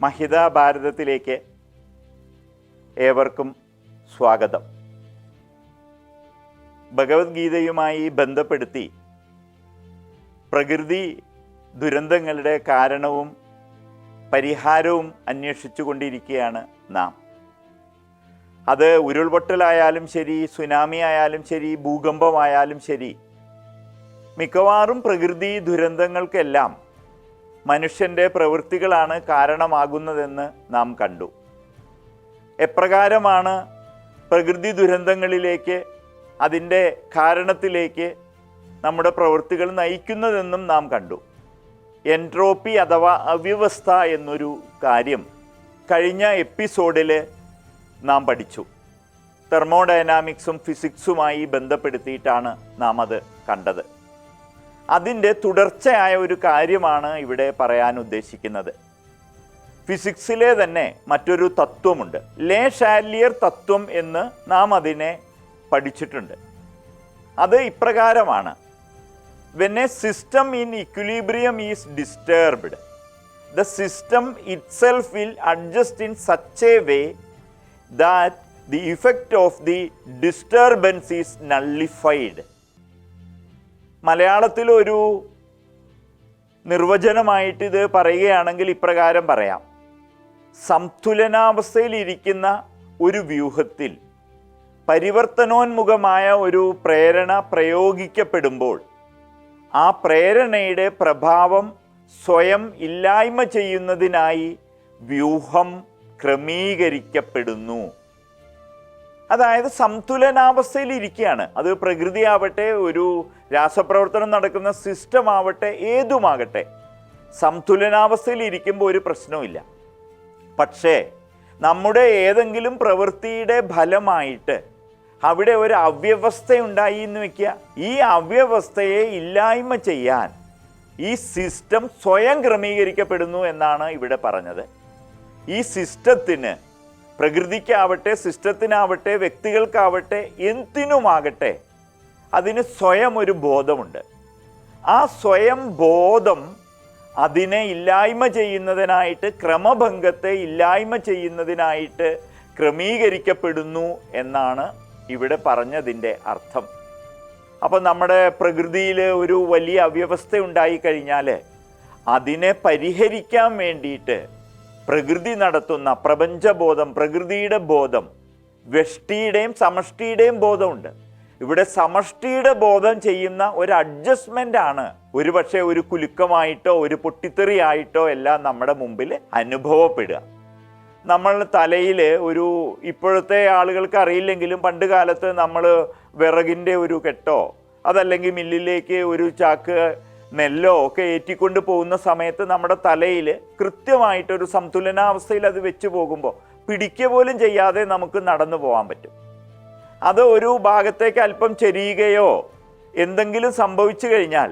മഹിത ഭാരതത്തിലേക്ക് ഏവർക്കും സ്വാഗതം. ഭഗവത്ഗീതയുമായി ബന്ധപ്പെടുത്തി പ്രകൃതി ദുരന്തങ്ങളുടെ കാരണവും പരിഹാരവും അന്വേഷിച്ചു കൊണ്ടിരിക്കുകയാണ് നാം. അത് ഉരുൾപൊട്ടലായാലും ശരി സുനാമി ആയാലും ശരി ഭൂകമ്പമായാലും ശരി മിക്കവാറും പ്രകൃതി ദുരന്തങ്ങൾക്കെല്ലാം മനുഷ്യന്റെ പ്രവൃത്തികളാണ് കാരണമാകുന്നതെന്ന് നാം കണ്ടു. എപ്രകാരമാണ് പ്രകൃതി ദുരന്തങ്ങളിലേക്ക് അതിന്റെ കാരണത്തിലേക്ക് നമ്മുടെ പ്രവൃത്തികൾ നയിക്കുന്നതെന്നും നാം കണ്ടു. എൻട്രോപ്പി അഥവാ അവ്യവസ്ഥ എന്നൊരു കാര്യം കഴിഞ്ഞ എപ്പിസോഡിൽ നാം പഠിച്ചു. തെർമോഡൈനാമിക്സും ഫിസിക്സുമായി ബന്ധപ്പെടുത്തിയിട്ടാണ് നാം അത് കണ്ടത്. അതിന്റെ തുടർച്ചയായ ഒരു കാര്യമാണ് ഇവിടെ പറയാൻ ഉദ്ദേശിക്കുന്നത്. ഫിസിക്സിലെ തന്നെ മറ്റൊരു തത്വമുണ്ട്. ലേ ഷാലിയർ തത്വം എന്ന് നാം അതിനെ പഠിച്ചിട്ടുണ്ട്. അത് ഇപ്രകാരമാണ്. When a system in equilibrium is disturbed the system itself will adjust in such a way that the effect of the disturbance is nullified മലയാളത്തിൽ ഒരു നിർവചനമായിട്ട് ഇത് പറയുകയാണെങ്കിൽ ഇപ്രകാരം പറയാം. സംതുലനാവസ്ഥയിലിരിക്കുന്ന ഒരു വ്യൂഹത്തിൽ പരിവർത്തനോന്മുഖമായ ഒരു പ്രേരണ പ്രയോഗിക്കപ്പെടുമ്പോൾ ആ പ്രേരണയുടെ പ്രഭാവം സ്വയം ഇല്ലായ്മ ചെയ്യുന്നതിനായി വ്യൂഹം ക്രമീകരിക്കപ്പെടുന്നു. അതായത് സംതുലനാവസ്ഥയിൽ ഇരിക്കുകയാണ് അത് പ്രകൃതിയാവട്ടെ ഒരു രാസപ്രവർത്തനം നടക്കുന്ന സിസ്റ്റം ആവട്ടെ ഏതുമാകട്ടെ സംതുലനാവസ്ഥയിൽ ഇരിക്കുമ്പോൾ ഒരു പ്രശ്നവുമില്ല. പക്ഷേ നമ്മുടെ ഏതെങ്കിലും പ്രവൃത്തിയുടെ ഫലമായിട്ട് അവിടെ ഒരു അവ്യവസ്ഥ ഉണ്ടായി എന്ന് വെക്കുക. ഈ അവ്യവസ്ഥയെ ഇല്ലായ്മ ചെയ്യാൻ ഈ സിസ്റ്റം സ്വയം ക്രമീകരിക്കപ്പെടുന്നു എന്നാണ് ഇവിടെ പറഞ്ഞത്. ഈ സിസ്റ്റത്തിന് പ്രകൃതിക്കാവട്ടെ സിസ്റ്റത്തിനാവട്ടെ വ്യക്തികൾക്കാവട്ടെ എന്തിനുമാകട്ടെ അതിന് സ്വയം ഒരു ബോധമുണ്ട്. ആ സ്വയം ബോധം അതിനെ ഇല്ലായ്മ ചെയ്യുന്നതിനായിട്ട് ക്രമഭംഗത്തെ ഇല്ലായ്മ ചെയ്യുന്നതിനായിട്ട് ക്രമീകരിക്കപ്പെടുന്നു എന്നാണ് ഇവിടെ പറഞ്ഞതിന്റെ അർത്ഥം. അപ്പോൾ നമ്മുടെ പ്രകൃതിയിൽ ഒരു വലിയ അവ്യവസ്ഥ ഉണ്ടായിക്കഴിഞ്ഞാൽ അതിനെ പരിഹരിക്കാൻ വേണ്ടിയിട്ട് പ്രകൃതി നടത്തുന്ന പ്രപഞ്ചബോധം പ്രകൃതിയുടെ ബോധം വ്യഷ്ടിയുടെയും സമഷ്ടിയുടെയും ബോധമുണ്ട്. ഇവിടെ സമഷ്ടിയുടെ ബോധം ചെയ്യുന്ന ഒരു അഡ്ജസ്റ്റ്മെന്റ് ആണ്. ഒരുപക്ഷെ ഒരു കുലുക്കമായിട്ടോ ഒരു പൊട്ടിത്തെറിയായിട്ടോ എല്ലാം നമ്മുടെ മുമ്പിൽ അനുഭവപ്പെടുക. നമ്മൾ തലയിൽ ഒരു ഇപ്പോഴത്തെ ആളുകൾക്ക് അറിയില്ലെങ്കിലും പണ്ട് കാലത്ത് നമ്മൾ വിറകിന്റെ ഒരു കെട്ടോ അതല്ലെങ്കിൽ മില്ലിലേക്ക് ഒരു ചാക്ക് നെല്ലോ ഒക്കെ ഏറ്റിക്കൊണ്ട് പോകുന്ന സമയത്ത് നമ്മുടെ തലയിൽ കൃത്യമായിട്ടൊരു സംതുലനാവസ്ഥയിൽ അത് വെച്ച് പോകുമ്പോൾ പിടിക്കുക പോലും ചെയ്യാതെ നമുക്ക് നടന്നു പോകാൻ പറ്റും. അത് ഒരു ഭാഗത്തേക്ക് അല്പം ചെരിയുകയോ എന്തെങ്കിലും സംഭവിച്ചു കഴിഞ്ഞാൽ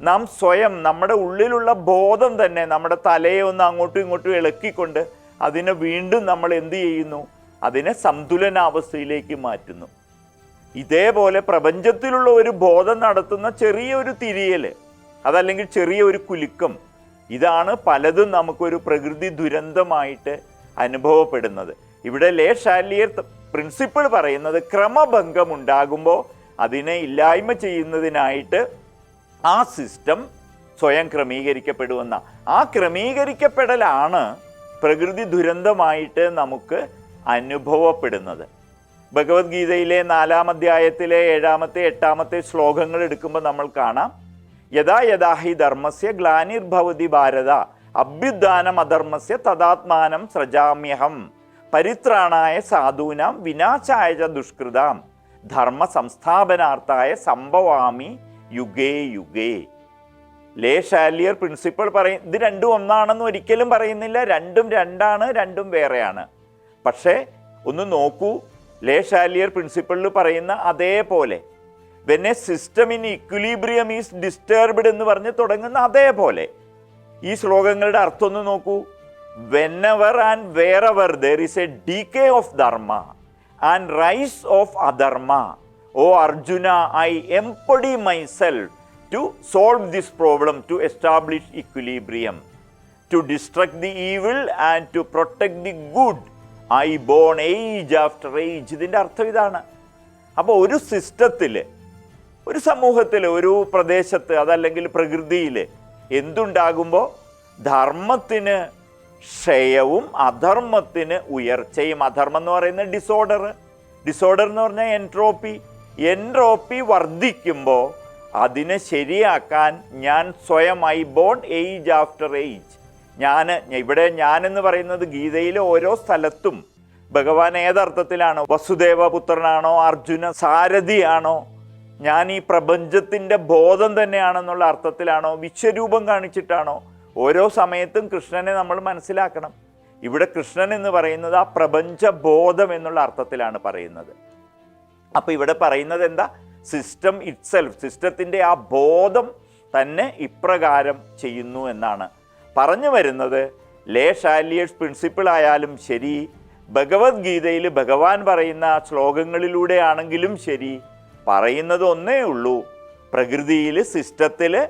നാം സ്വയം നമ്മുടെ ഉള്ളിലുള്ള ബോധം തന്നെ നമ്മുടെ തലയെ ഒന്ന് അങ്ങോട്ടും ഇങ്ങോട്ടും ഇളക്കിക്കൊണ്ട് അതിനെ വീണ്ടും നമ്മൾ എന്തു ചെയ്യുന്നു? അതിനെ സന്തുലനാവസ്ഥയിലേക്ക് മാറ്റുന്നു. ഇതേപോലെ പ്രപഞ്ചത്തിലുള്ള ഒരു ബോധം നടത്തുന്ന ചെറിയൊരു തിരിയൽ അതല്ലെങ്കിൽ ചെറിയ ഒരു കുലുക്കം ഇതാണ് പലതും നമുക്കൊരു പ്രകൃതി ദുരന്തമായിട്ട് അനുഭവപ്പെടുന്നത്. ഇവിടെ ലേ ഷാലിയർ പ്രിൻസിപ്പിൾ പറയുന്നത് ക്രമഭംഗം ഉണ്ടാകുമ്പോൾ അതിനെ ഇല്ലായ്മ ചെയ്യുന്നതിനായിട്ട് ആ സിസ്റ്റം സ്വയം ക്രമീകരിക്കപ്പെടുമെന്ന. ആ ക്രമീകരിക്കപ്പെടലാണ് പ്രകൃതി ദുരന്തമായിട്ട് നമുക്ക് അനുഭവപ്പെടുന്നത്. ഭഗവത്ഗീതയിലെ നാലാം അധ്യായത്തിലെ ഏഴാമത്തെ എട്ടാമത്തെ ശ്ലോകങ്ങൾ എടുക്കുമ്പോൾ നമ്മൾ കാണാം. യഥാ യഥാ he ധർമ്മസ്യ ഗ്ലാനിർഭവതി Bharata അഭ്യുദ്ധാനം അധർമ്മസ്യ തദാത്മാനം സൃജാമ്യഹം. പരിത്രാണായ സാധൂനാം വിനാശായ ദുഷ്കൃതാം. Dharma സംസ്ഥാപനാർത്ഥായ Sambhavami Yuge Yuge. Leh ഷാലിയർ principal പറയും ഇത് രണ്ടും ഒന്നാണെന്ന് ഒരിക്കലും പറയുന്നില്ല. രണ്ടും രണ്ടാണ് രണ്ടും വേറെയാണ്. പക്ഷേ ഒന്ന് നോക്കൂ ലേ ഷാലിയർ പ്രിൻസിപ്പളിൽ പറയുന്ന അതേപോലെ. When a system in equilibrium is disturbed എന്ന് പറഞ്ഞ് തുടങ്ങുന്ന അതേപോലെ. ഈ ശ്ലോകങ്ങളുടെ അർത്ഥം ഒന്ന് നോക്കൂ. When and ever there is a decay of dharma and rise of adharma O Arjuna I empty myself to solve this problem to establish equilibrium. To destruct the evil and to protect the good I born age after age ഇതിന്റെ അർത്ഥം ഇതാണ് അപ്പോൾ ഒരു സിസ്റ്റത്തിൽ ഒരു സമൂഹത്തിൽ ഒരു പ്രദേശത്ത് അതല്ലെങ്കിൽ പ്രകൃതിയിൽ എന്തുണ്ടാകുമ്പോൾ ധർമ്മത്തിന് ക്ഷയവും അധർമ്മത്തിന് ഉയർച്ചയും. അധർമ്മം എന്ന് പറയുന്ന ഡിസോർഡർ ഡിസോർഡർ എന്ന് പറഞ്ഞാൽ എൻട്രോപ്പി എൻട്രോപ്പി വർദ്ധിക്കുമ്പോൾ അതിനെ ശരിയാക്കാൻ ഞാൻ സ്വയമായി ബോൺ ഏജ് ആഫ്റ്റർ ഏജ്. ഞാൻ ഇവിടെ ഞാൻ എന്ന് പറയുന്നത് ഗീതയിലെ ഓരോ സ്ഥലത്തും. ഭഗവാൻ ഏതർത്ഥത്തിലാണോ? വസുദേവ പുത്രനാണോ? അർജുന സാരഥിയാണോ? ഞാൻ ഈ പ്രപഞ്ചത്തിന്റെ ബോധം തന്നെയാണെന്നുള്ള അർത്ഥത്തിലാണോ? വിശ്വരൂപം കാണിച്ചിട്ടാണോ? ഓരോ സമയത്തും കൃഷ്ണനെ നമ്മൾ മനസ്സിലാക്കണം. ഇവിടെ കൃഷ്ണൻ എന്ന് പറയുന്നത് ആ പ്രപഞ്ച ബോധം എന്നുള്ള അർത്ഥത്തിലാണ് പറയുന്നത്. അപ്പോൾ ഇവിടെ പറയുന്നത് എന്താ? സിസ്റ്റം ഇറ്റ്സെൽഫ് സിസ്റ്റത്തിന്റെ ആ ബോധം തന്നെ ഇപ്രകാരം ചെയ്യുന്നു എന്നാണ്. പറഞ്ഞു വരുന്നത് ലേ ഷാലിയേഴ്സ് പ്രിൻസിപ്പിൾ ആയാലും ശരി ഭഗവത്ഗീതയിൽ ഭഗവാൻ പറയുന്ന ശ്ലോകങ്ങളിലൂടെ ആണെങ്കിലും ശരി പറയുന്നത് ഒന്നേ ഉള്ളൂ. പ്രകൃതിയിൽ സിസ്റ്റത്തിൽ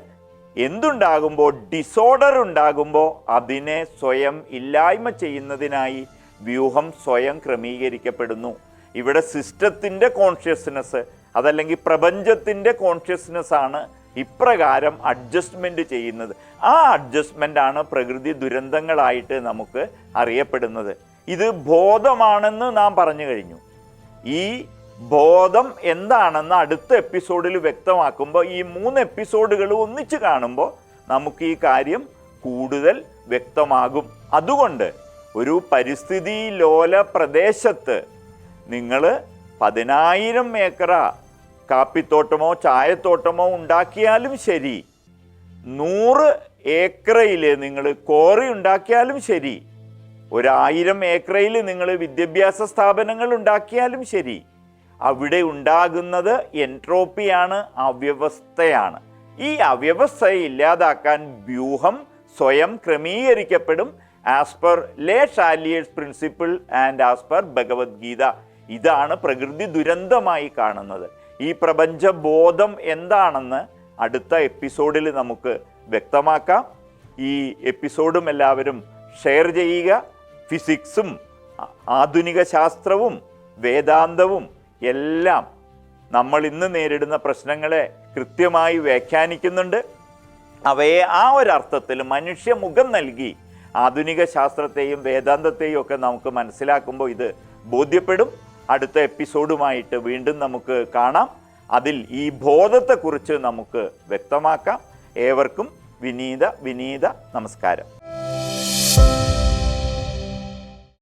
എന്തുണ്ടാകുമ്പോൾ ഡിസോർഡർ ഉണ്ടാകുമ്പോൾ അതിനെ സ്വയം ഇല്ലായ്മ ചെയ്യുന്നതിനായി വ്യൂഹം സ്വയം ക്രമീകരിക്കപ്പെടുന്നു. ഇവിടെ സിസ്റ്റത്തിന്റെ കോൺഷ്യസ്നെസ് അതല്ലെങ്കിൽ പ്രപഞ്ചത്തിന്റെ കോൺഷ്യസ്നെസ് ആണ് ഇപ്രകാരം അഡ്ജസ്റ്റ്മെന്റ് ചെയ്യുന്നത്. ആ അഡ്ജസ്റ്റ്മെന്റ് ആണ് പ്രകൃതി ദുരന്തങ്ങളായിട്ട് നമുക്ക് അറിയപ്പെടുന്നത്. ഇത് ബോധമാണെന്ന് നാം പറഞ്ഞു കഴിഞ്ഞു. ഈ ബോധം എന്താണെന്ന് അടുത്ത എപ്പിസോഡിൽ വ്യക്തമാക്കുമ്പോൾ ഈ മൂന്ന് എപ്പിസോഡുകൾ ഒന്നിച്ച് കാണുമ്പോൾ നമുക്ക് ഈ കാര്യം കൂടുതൽ വ്യക്തമാകും. അതുകൊണ്ട് ഒരു പരിസ്ഥിതി ലോല പ്രദേശത്ത് നിങ്ങൾ പതിനായിരം ഏക്കറ കാപ്പിത്തോട്ടമോ ചായത്തോട്ടമോ ഉണ്ടാക്കിയാലും ശരി നൂറ് ഏക്കറയിൽ നിങ്ങൾ കോറി ഉണ്ടാക്കിയാലും ശരി ഒരായിരം ഏക്കറയിൽ നിങ്ങൾ വിദ്യാഭ്യാസ സ്ഥാപനങ്ങൾ ഉണ്ടാക്കിയാലും ശരി അവിടെ ഉണ്ടാകുന്നത് എൻട്രോപ്പിയാണ് അവ്യവസ്ഥയാണ്. ഈ അവ്യവസ്ഥയെ ഇല്ലാതാക്കാൻ വ്യൂഹം സ്വയം ക്രമീകരിക്കപ്പെടും. As per le Chatelier's principle and as per Bhagavadgita ഇതാണ് പ്രകൃതി ദുരന്തമായി കാണുന്നത്. ഈ പ്രപഞ്ച ബോധം എന്താണെന്ന് അടുത്ത എപ്പിസോഡിൽ നമുക്ക് വ്യക്തമാക്കാം. ഈ എപ്പിസോഡും എല്ലാവരും ഷെയർ ചെയ്യുക. ഫിസിക്സും ആധുനിക ശാസ്ത്രവും വേദാന്തവും എല്ലാം നമ്മൾ ഇന്ന് നേരിടുന്ന പ്രശ്നങ്ങളെ കൃത്യമായി വ്യാഖ്യാനിക്കുന്നുണ്ട്. അവയെ ആ ഒരർത്ഥത്തിൽ മനുഷ്യ മുഖം നൽകി ആധുനിക ശാസ്ത്രത്തെയും വേദാന്തത്തെയും ഒക്കെ നമുക്ക് മനസ്സിലാക്കുമ്പോൾ ഇത് ബോധ്യപ്പെടും. അടുത്ത എപ്പിസോഡുമായിട്ട് വീണ്ടും നമുക്ക് കാണാം. അതിൽ ഈ ബോധത്തെക്കുറിച്ച് നമുക്ക് വ്യക്തമാക്കാം. ഏവർക്കും വിനീത വിനീത നമസ്കാരം.